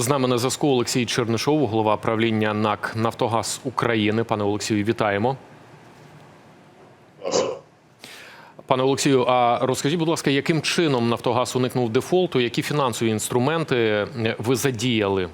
З нами на зв'язку Олексій Чернишов, голова правління НАК Нафтогаз України. Пане Олексію, вітаємо. Пане Олексію, а розкажіть, будь ласка, яким чином Нафтогаз уникнув дефолту? Які фінансові інструменти е, ви задіяли?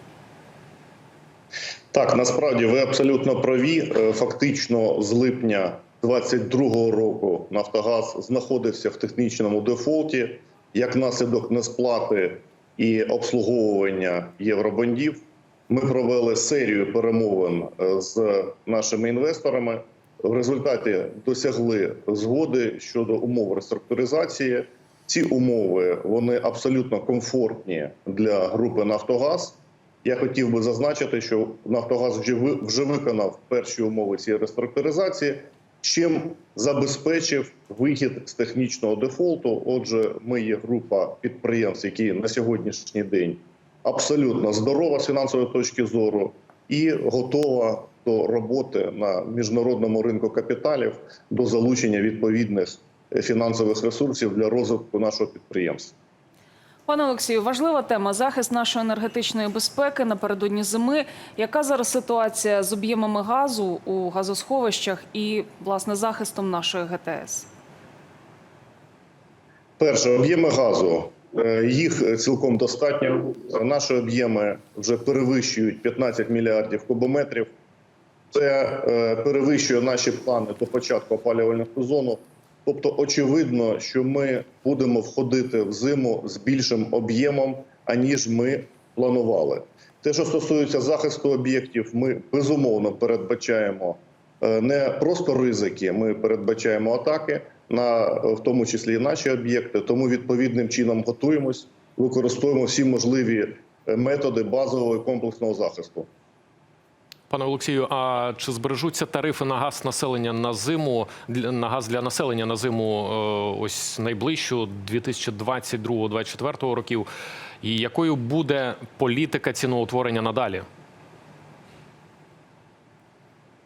Так, насправді ви абсолютно праві. Е, Фактично, з липня 2022 року Нафтогаз знаходився в технічному дефолті як наслідок несплати і обслуговування євробондів. Ми провели серію перемовин е, з нашими інвесторами. В результаті досягли згоди щодо умов реструктуризації. Ці умови вони абсолютно комфортні для групи Нафтогаз. Я хотів би зазначити, що Нафтогаз вже виконав перші умови цієї реструктуризації, чим забезпечив вихід з технічного дефолту. Отже, ми є група підприємств, які на сьогоднішній день абсолютно здорова з фінансової точки зору і готова до роботи на міжнародному ринку капіталів до залучення відповідних фінансових ресурсів для розвитку нашого підприємства. Пане Олексію, важлива тема захист нашої енергетичної безпеки напередодні зими. Яка зараз ситуація з об'ємами газу у газосховищах і власне захистом нашої ГТС? Перше, об'єми газу. Е, Їх цілком достатньо. Наші об'єми вже перевищують 15 мільярдів кубометрів. Це е, перевищує наші плани до початку опалювального сезону. Тобто, очевидно, що ми будемо входити в зиму з більшим об'ємом, аніж ми планували. Те, що стосується захисту об'єктів, ми безумовно передбачаємо е, не просто ризики, ми передбачаємо атаки на в тому числі і наші об'єкти. Тому відповідним чином готуємось, використовуємо всі можливі е, методи базового і комплексного захисту. Пане Олексію, а чи збережуться тарифи на газ населення на зиму на газ для населення на зиму е, ось найближчу 2022-2024 років? І якою буде політика ціноутворення надалі?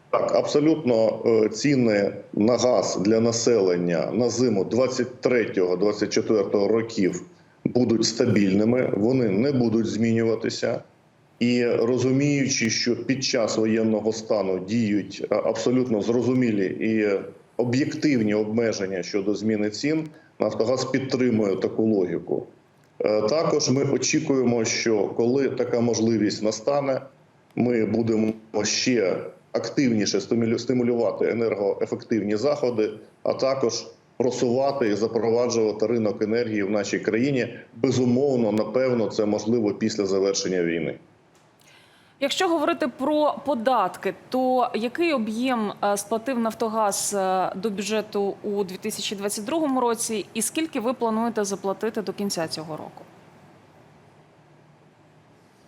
Так, абсолютно е, ціни на газ для населення на зиму 23-24 років будуть стабільними, вони не будуть змінюватися. І розуміючи, що під час воєнного стану діють е, абсолютно зрозумілі і об'єктивні обмеження щодо зміни цін, Нафтогаз підтримує таку логіку. Е, Також ми очікуємо, що коли така можливість настане, ми будемо ще активніше стимулю- стимулювати енергоефективні заходи, а також просувати і запроваджувати ринок енергії в нашій країні. Безумовно, напевно, це можливо після завершення війни. Якщо говорити про податки, то який об'єм е, сплатив Нафтогаз е, до бюджету у 2022 році, і скільки ви плануєте заплатити до кінця цього року?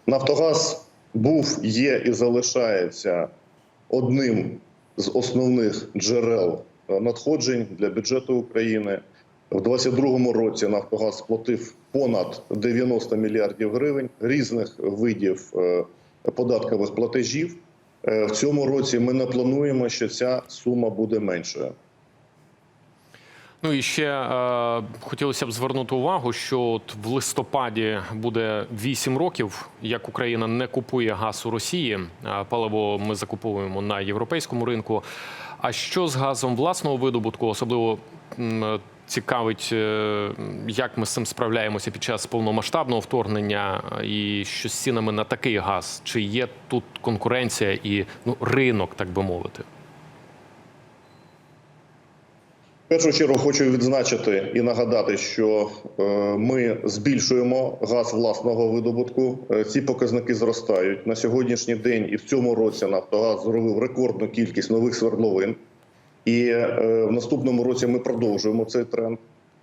Нафтогаз був, є і залишається одним з основних джерел е, надходжень для бюджету України. В 2022 році Нафтогаз сплатив понад 90 мільярдів гривень різних видів податкових платежів. Е, В цьому році ми не плануємо, що ця сума буде меншою. Ну і ще е, хотілося б звернути увагу, що от в листопаді буде 8 років, як Україна не купує газ у Росії. Паливо ми закуповуємо на європейському ринку. А що з газом власного видобутку, особливо цікавить, е, як ми з цим справляємося під час повномасштабного вторгнення, і що з цінами на такий газ? Чи є тут конкуренція і ну ринок, так би мовити? В першу чергу хочу відзначити і нагадати, що е, ми збільшуємо газ власного видобутку. Е, Ці показники зростають на сьогоднішній день. І в цьому році Нафтогаз зробив рекордну кількість нових свердловин. І е, в наступному році ми продовжуємо цей тренд.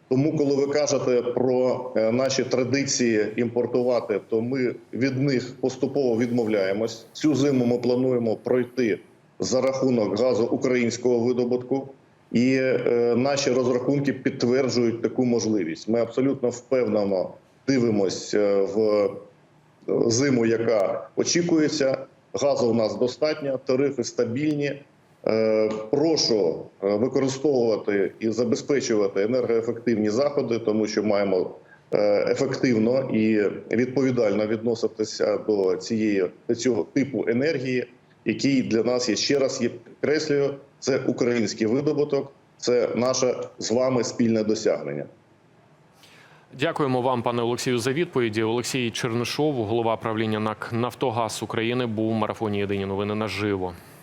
Тому, коли ви кажете про наші традиції імпортувати, то ми від них поступово відмовляємось. Цю зиму ми плануємо пройти за рахунок газу українського видобутку. І е, наші розрахунки підтверджують таку можливість. Ми абсолютно впевнено дивимося е, в зиму, яка очікується. Газу у нас достатньо, тарифи стабільні. Е, Прошу е, використовувати і забезпечувати енергоефективні заходи, тому що маємо е, ефективно і відповідально відноситися до цієї цього типу енергії, який для нас є ще раз є підкреслюю, це український видобуток, це наше з вами спільне досягнення. Дякуємо вам, пане Олексію, за відповіді. Олексій Чернишов, голова правління НАК Нафтогаз України, був у марафоні Єдині новини наживо.